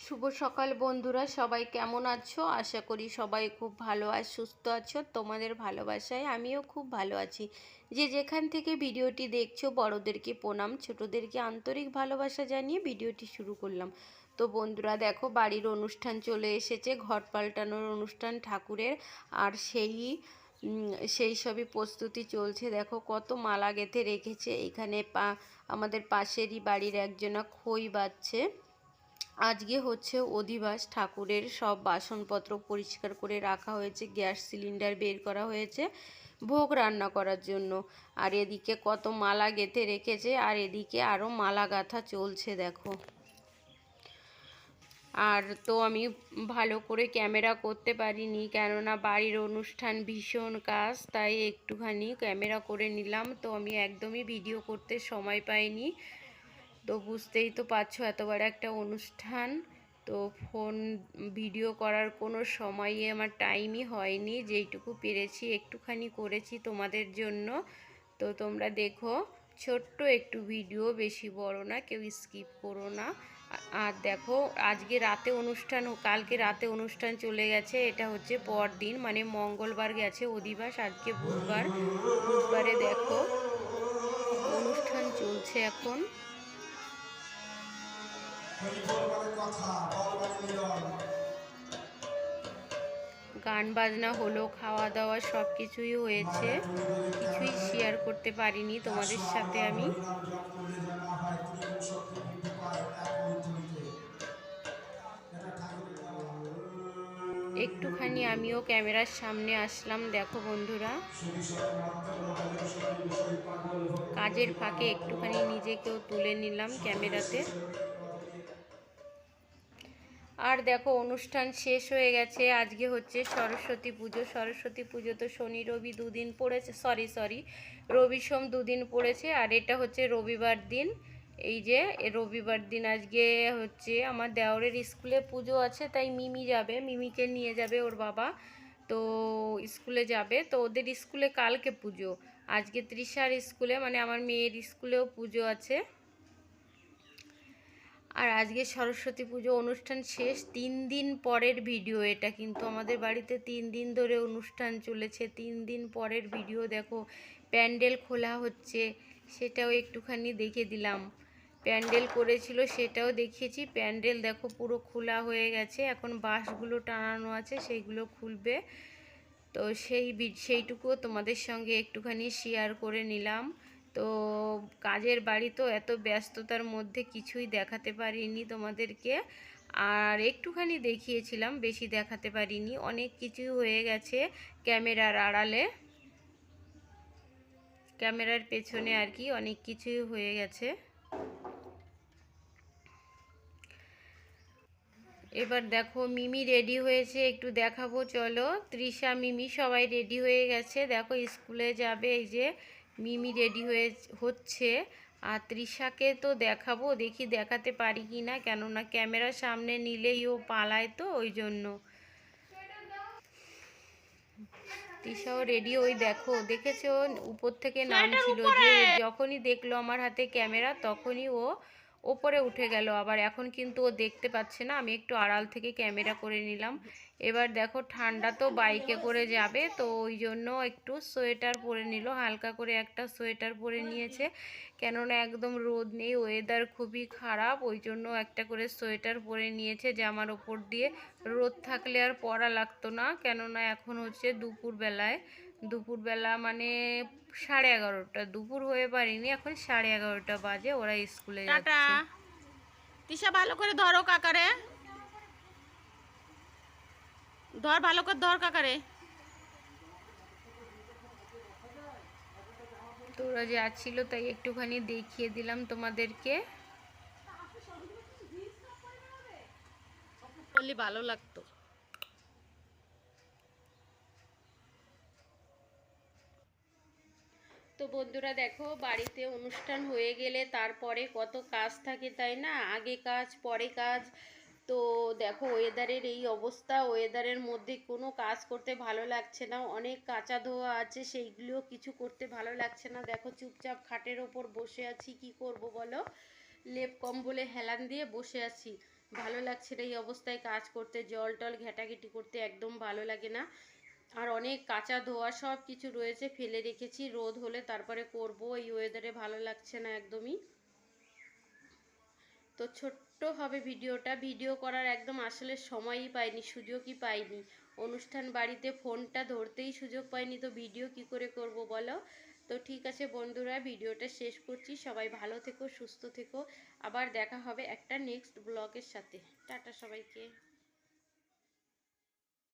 শুভ সকাল বন্ধুরা, সবাই কেমন আছো? আশা করি সবাই খুব ভালো আর সুস্থ আছো। তোমাদের ভালোবাসায় আমিও খুব ভালো আছি। যে যেখান থেকে ভিডিওটি দেখছ, বড়োদেরকে প্রণাম, ছোটোদেরকে আন্তরিক ভালোবাসা জানিয়ে ভিডিওটি শুরু করলাম। তো বন্ধুরা, দেখো বাড়ির অনুষ্ঠান চলে এসেছে, ঘর পাল্টানোর অনুষ্ঠান, ঠাকুরের আর সেই সেই সবই প্রস্তুতি চলছে। দেখো কত মালা গেঁথে রেখেছে। এখানে পা, আমাদের পাশেরই বাড়ির একজনা খই বাচ্ছে আজকে হচ্ছে অধিবাস ঠাকুরের সব বাসনপত্র পরিষ্কার করে রাখা হয়েছে, গ্যাস সিলিন্ডার বের করা হয়েছে, ভোগ রান্না করার জন্য। আর এদিকে কত মালা গেঁথে রেখেছে, আর এদিকে আরও মালা গাঁথা চলছে, দেখো। আর তো আমি ভালো করে ক্যামেরা করতে পারিনি, কেননা বাড়ির অনুষ্ঠান ভীষণ কাজ, তাই একটুখানি ক্যামেরা করে নিলাম। তো আমি একদমই ভিডিও করতে সময় পাইনি। তো বুঝতেই তো পারছ, এত বড় একটা অনুষ্ঠান। তো ফোন, ভিডিও করার কোনো সময়ই আমার টাইমই হয়নি, যেইটুকু পেরেছি একটুখানি করেছি তোমাদের জন্য। তো তোমরা দেখো, ছোট্ট একটু ভিডিও, বেশি বড় না, কেউ স্কিপ করো না। আর দেখো, আজকে রাতে অনুষ্ঠান, কালকে রাতে অনুষ্ঠান চলে গেছে, এটা হচ্ছে পরদিন মানে মঙ্গলবার গেছে অধিবাস, আজকে বুধবার। বুধবারে দেখো, অনুষ্ঠান চলছে এখন। গান, বাজনা, হলো, খাওয়া দাওয়া সব কিছুই হয়েছে। কিছুই শেয়ার করতে পারিনি তোমাদের সাথে আমি। একটুখানি আমিও ক্যামেরার সামনে আসলাম, দেখো বন্ধুরা। কাজের ফাঁকে একটুখানি নিজেকেও তুলে নিলাম ক্যামেরাতে। আর দেখো, অনুষ্ঠান শেষ হয়ে গেছে। আজকে হচ্ছে সরস্বতী পুজো। সরস্বতী পুজো তো শনি, রবি দুদিন পড়েছে সরি সরি রবি সোম দুদিন পড়েছে। আর এটা হচ্ছে রবিবার দিন। এই যে রবিবার দিন আজকে হচ্ছে আমার দেওরের স্কুলে পুজো আছে, তাই মিমি যাবে। মিমিকে নিয়ে যাবে ওর বাবা। তো স্কুলে যাবে। তো ওদের স্কুলে কালকে পুজো। আজকে তৃষার স্কুলে মানে আমার মেয়ের স্কুলেও পুজো আছে। আর আজকে সরস্বতী পুজো অনুষ্ঠান শেষ, তিন দিন পরের ভিডিও এটা কিন্তু আমাদের বাড়িতে তিন দিন ধরে অনুষ্ঠান চলেছে। তিন দিন পরের ভিডিও দেখো, প্যান্ডেল খোলা হচ্ছে, সেটাও একটুখানি দেখে দিলাম। প্যান্ডেল করেছিল, সেটাও দেখিয়েছি। প্যান্ডেল, দেখো, পুরো খোলা হয়ে গেছে। এখন বাঁশগুলো টানানো আছে, সেইগুলো খুলবে। তো সেই সেইটুকুও তোমাদের সঙ্গে একটুখানি শেয়ার করে নিলাম। তো কাজের বাড়ি তো এত ব্যস্ততার মধ্যে কিছুই দেখাতে পারিনি তোমাদেরকে। আর একটুখানি দেখিয়েছিলাম, বেশি দেখাতে পারিনি। অনেক কিছু হয়ে গেছে ক্যামেরার আড়ালে। ক্যামেরার পেছনে আর কি অনেক কিছুই হয়ে গেছে। এবার দেখো, মিমি রেডি হয়েছে, একটু দেখাবো, চলো। তৃষা, মিমি সবাই রেডি হয়ে গেছে। দেখো, স্কুলে যাবে, এই যে মিমি রেডি হয়ে হচ্ছে। আর তৃষাকে তো দেখাবো, দেখি দেখাতে পারি কি না। কেননা ক্যামেরার সামনে নিলেই ও পালায় তো, ওই জন্য। তৃষাও রেডি, ওই দেখো, দেখেছ? উপর থেকে নামছিলো যে, যখনই দেখল আমার হাতে ক্যামেরা, তখনই ও ওপরে উঠে গেল। আবার এখন কিন্তু ও দেখতে পাচ্ছে না। আমি একটু আড়াল থেকে ক্যামেরা করে নিলাম। এবার দেখো, ঠান্ডা তো বাইকে করে যাবে, তো ওই জন্য একটু সোয়েটার পরে নিল। হালকা করে একটা সোয়েটার পরে নিয়েছে। কেননা একদম রোদ নেই, ওয়েদার খুবই খারাপ, ওই জন্য একটা করে সোয়েটার পরে নিয়েছে জামার ওপর দিয়ে। রোদ থাকলে আর পরা লাগতো না, কেননা এখন হচ্ছে দুপুরবেলায়। দুপুরবেলা মানে সাড়ে এগারোটা দুপুর হয়ে পারিনি এখন সাড়ে এগারোটা বাজে ওরা স্কুলে যাচ্ছে। তিশা ভালো করে ধরো কাকারে। ধর ভালো করে ধর কাকারে। তো ওরা যাচ্ছিল তাই একটুখানি দেখিয়ে দিলাম তোমাদেরকে। বললি ভালো লাগতো। তো বন্ধুরা দেখো, বাড়িতে অনুষ্ঠান হয়ে গেলে তারপরে কত কাজ থাকে তাই না? আগে কাজ, পরে কাজ। তো দেখো ওয়েদারের এই অবস্থা ওয়েদারের মধ্যে কোনো কাজ করতে ভালো লাগছে না। অনেক কাঁচা ধোয়া আছে, সেইগুলোও কিছু করতে ভালো লাগছে না। দেখো, চুপচাপ খাটের ওপর বসে আছি, কি করব বলো? লেপ কম্বলে হেলান দিয়ে বসে আছি। ভালো লাগছে না এই অবস্থায় কাজ করতে জল টল ঘেটাঘেটি করতে, একদম ভালো লাগে না। আর অনেক কাঁচা ধোয়া সব কিছু রয়েছে, ফেলে রেখেছি, রোদ হলে তারপরে করব, এই ওয়েদারে ভালো লাগছে না একদমই। তো ছোট্ট হবে ভিডিওটা, ভিডিও করার একদম আসলে সময়ই পাইনি, সুযোগই পাইনি। অনুষ্ঠান বাড়িতে ফোনটা ধরতেই সুযোগ পাইনি, তো ভিডিও কি করে করব বলো? তো ঠিক আছে বন্ধুরা, ভিডিওটা শেষ করছি, সবাই ভালো থেকো, সুস্থ থেকো, আবার দেখা হবে একটা নেক্সট ব্লগের সাথে। টাটা সবাইকে।